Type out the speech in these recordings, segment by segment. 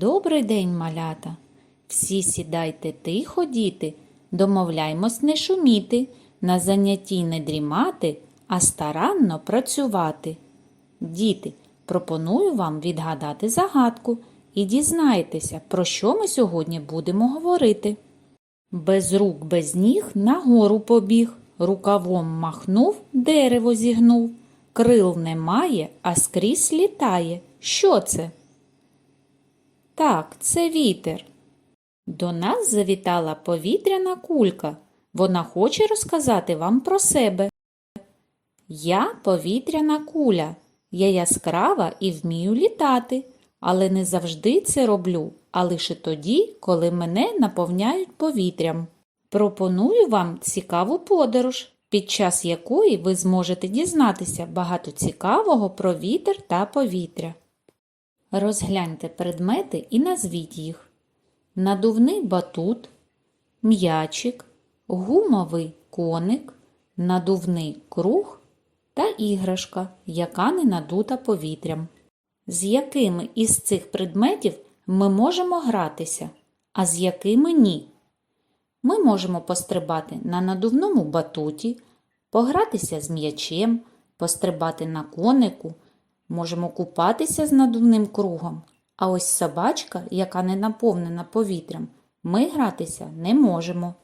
Добрий день, малята. Всі сідайте тихо, діти, домовляймось не шуміти, на занятті не дрімати, а старанно працювати. Діти, пропоную вам відгадати загадку і дізнайтеся, про що ми сьогодні будемо говорити. Без рук, без ніг нагору побіг, рукавом махнув, дерево зігнув. Крил немає, а скрізь літає. Що це? Так, це вітер. До нас завітала повітряна кулька. Вона хоче розказати вам про себе. Я повітряна куля. Я яскрава і вмію літати, але не завжди це роблю, а лише тоді, коли мене наповняють повітрям. Пропоную вам цікаву подорож, під час якої ви зможете дізнатися багато цікавого про вітер та повітря. Розгляньте предмети і назвіть їх. Надувний батут, м'ячик, гумовий коник, надувний круг та іграшка, яка не надута повітрям. З якими із цих предметів ми можемо гратися, а з якими ні? Ми можемо пострибати на надувному батуті, погратися з м'ячем, пострибати на конику, можемо купатися з надувним кругом. А ось собачка, яка не наповнена повітрям, ми гратися не можемо.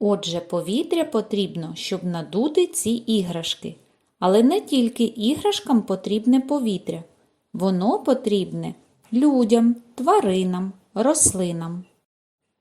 Отже, повітря потрібно, щоб надути ці іграшки. Але не тільки іграшкам потрібне повітря. Воно потрібне людям, тваринам, рослинам.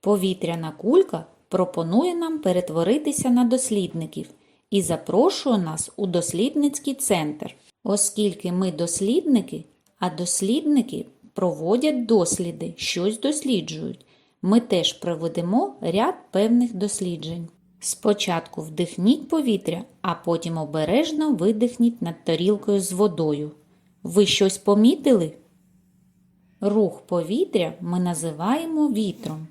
Повітряна кулька пропонує нам перетворитися на дослідників і запрошує нас у дослідницький центр, оскільки ми дослідники, а дослідники проводять досліди, щось досліджують. Ми теж проведемо ряд певних досліджень. Спочатку вдихніть повітря, а потім обережно видихніть над тарілкою з водою. Ви щось помітили? Рух повітря ми називаємо вітром.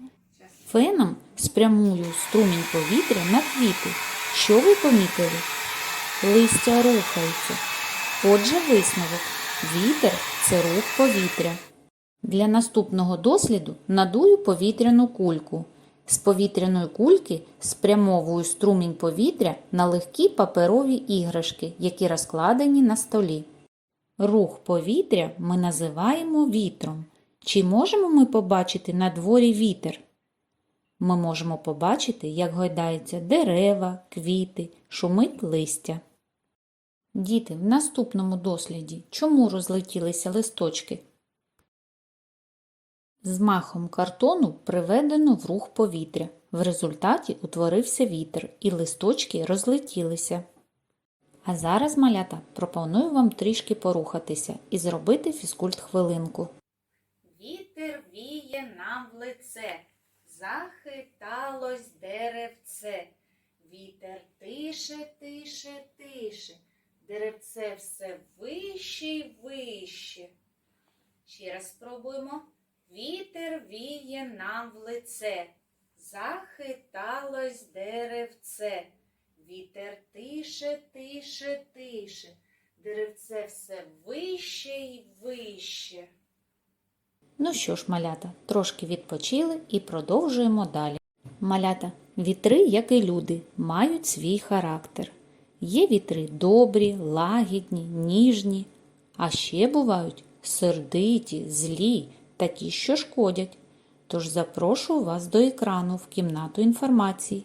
Феном спрямую струмінь повітря на квіти. Що ви помітили? Листя рухається. Отже, висновок. Вітер це рух повітря. Для наступного досліду надую повітряну кульку. З повітряної кульки спрямовую струмінь повітря на легкі паперові іграшки, які розкладені на столі. Рух повітря ми називаємо вітром. Чи можемо ми побачити на дворі вітер? Ми можемо побачити, як гойдаються дерева, квіти, шумить листя. Діти, в наступному досліді чому розлетілися листочки? З махом картону приведено в рух повітря. В результаті утворився вітер і листочки розлетілися. А зараз, малята, пропоную вам трішки порухатися і зробити фізкульт хвилинку. Вітер віє нам в лице, захиталось деревце. Вітер тише, тише, тише, деревце все вище й вище. Ще раз спробуємо. Вітер віє нам в лице, захиталось деревце. Вітер тише, тише, тише, деревце все вище й вище. Ну що ж, малята, трошки відпочили і продовжуємо далі. Малята, вітри, як і люди, мають свій характер. Є вітри добрі, лагідні, ніжні, а ще бувають сердиті, злі, такі, що шкодять. Тож запрошую вас до екрану в кімнату інформації.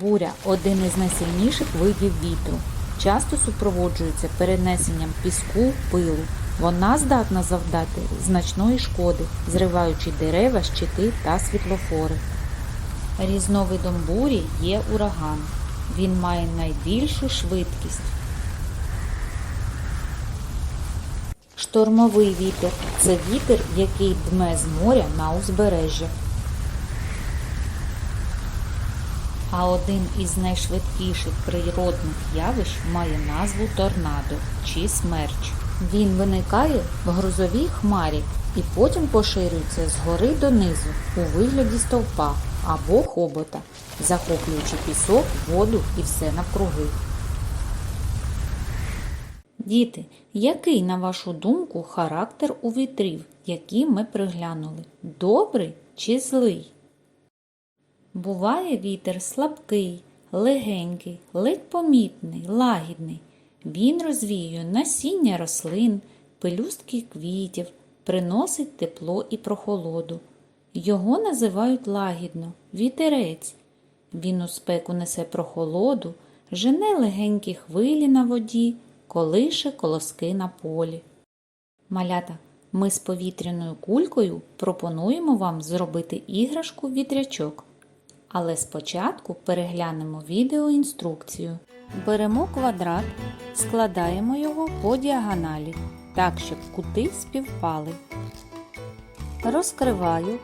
Буря один із найсильніших видів вітру. Часто супроводжується перенесенням піску, пилу. Вона здатна завдати значної шкоди, зриваючи дерева, щити та світлофори. Різновидом бурі є ураган. Він має найбільшу швидкість. Штормовий вітер це вітер, який дме з моря на узбережжя. А один із найшвидкіших природних явищ має назву торнадо чи смерч. Він виникає в грузовій хмарі і потім поширюється згори донизу у вигляді стовпа або хобота, захоплюючи пісок, воду і все навкруги. Діти, який, на вашу думку, характер у вітрів, які ми приглянули? Добрий чи злий? Буває вітер слабкий, легенький, ледь помітний, лагідний. Він розвіює насіння рослин, пелюстки квітів, приносить тепло і прохолоду. Його називають лагідно вітерець. Він у спеку несе прохолоду, жене легенькі хвилі на воді, колише колоски на полі. Малята, ми з повітряною кулькою пропонуємо вам зробити іграшку вітрячок. Але спочатку переглянемо відеоінструкцію. Беремо квадрат, складаємо його по діагоналі, так, щоб кути співпали. Розкриваю,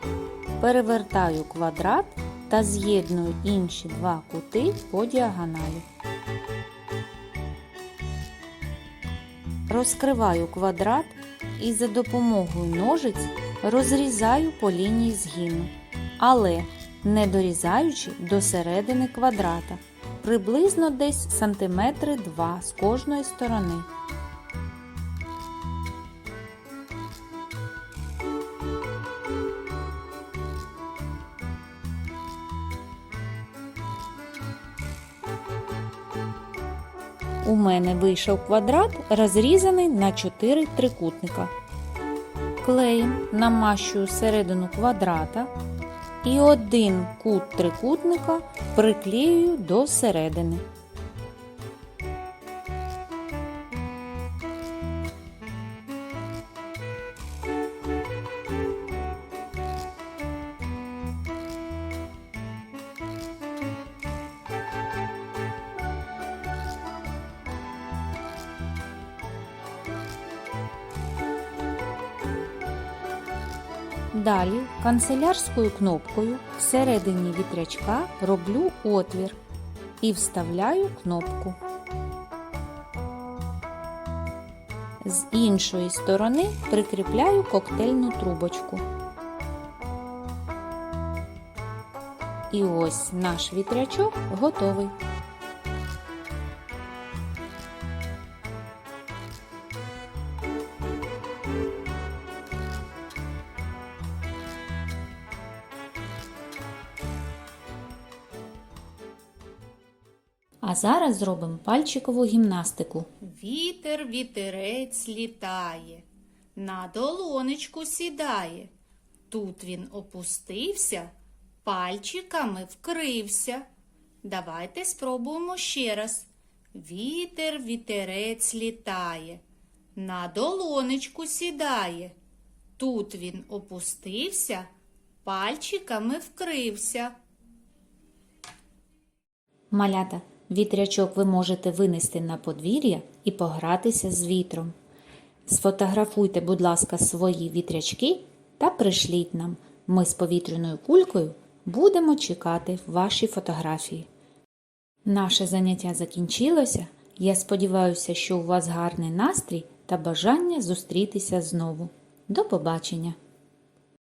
перевертаю квадрат та з'єдную інші два кути по діагоналі. Розкриваю квадрат і за допомогою ножиць розрізаю по лінії згину, але не дорізаючи до середини квадрата, приблизно десь сантиметри 2 з кожної сторони. У мене вийшов квадрат, розрізаний на 4 трикутника. Клеєм намащую середину квадрата і один кут трикутника приклеюю до середини. Далі канцелярською кнопкою всередині вітрячка роблю отвір і вставляю кнопку. З іншої сторони прикріпляю коктейльну трубочку. І ось наш вітрячок готовий. А зараз зробимо пальчикову гімнастику. Вітер, вітерець літає, на долонечку сідає. Тут він опустився, пальчиками вкрився. Давайте спробуємо ще раз. Вітер, вітерець літає, на долонечку сідає. Тут він опустився, пальчиками вкрився. Малята, вітрячок ви можете винести на подвір'я і погратися з вітром. Сфотографуйте, будь ласка, свої вітрячки та пришліть нам. Ми з повітряною кулькою будемо чекати ваші фотографії. Наше заняття закінчилося. Я сподіваюся, що у вас гарний настрій та бажання зустрітися знову. До побачення!